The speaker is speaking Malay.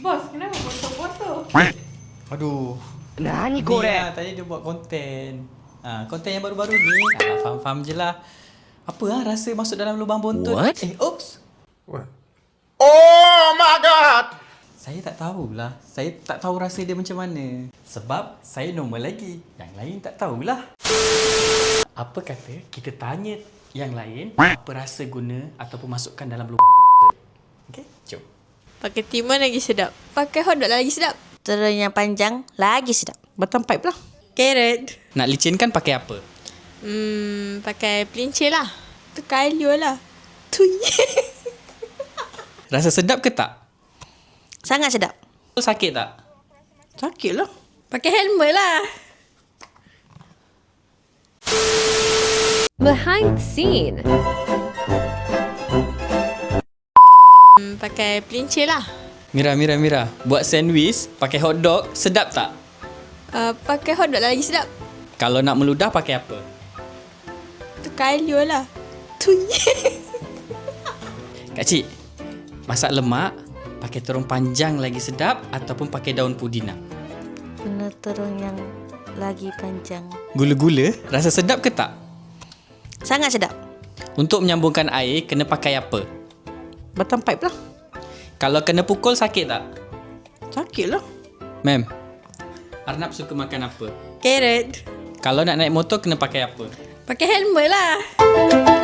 Bos, kenapa potong-potong? Aduh. Lah, nani korek. Lah, tadi dia buat konten. Ha, konten yang baru-baru ni. Ha, faham-faham je lah. Apa lah rasa masuk dalam lubang bontot? What? Eh, oops. What? Oh my god! Saya tak tahulah. Saya tak tahu rasa dia macam mana. Sebab saya normal lagi. Yang lain tak tahulah. Apa kata kita tanya yang lain apa rasa guna ataupun masukkan dalam lubang? Pakai timun lagi sedap. Pakai hotdog lagi sedap. Telur yang panjang lagi sedap. Batang pipe lah Carrot. Nak licinkan pakai apa? Hmm, pakai pelincir lah. Tu kayu lah. Tui. Rasa sedap ke tak? Sangat sedap. Sakit tak? Sakit lah pakai helmet lah. Behind the scene. Pakai pelincir lah. Mira, Mira, Mira. Buat sandwich pakai hotdog sedap tak? Uh, pakai hotdog lagi sedap. Kalau nak meludah pakai apa? Tu kayu lah. Tui. Kak Cik, masak lemak pakai terung panjang lagi sedap ataupun pakai daun pudina? Guna telur yang lagi panjang. Gula-gula rasa sedap ke tak? Sangat sedap. Untuk menyambungkan air kena pakai apa? Batang pipe lah Kalau kena pukul sakit tak? Sakit lah Ma'am, Arnab suka makan apa? Carrot. Kalau nak naik motor kena pakai apa? Pakai helmet lah.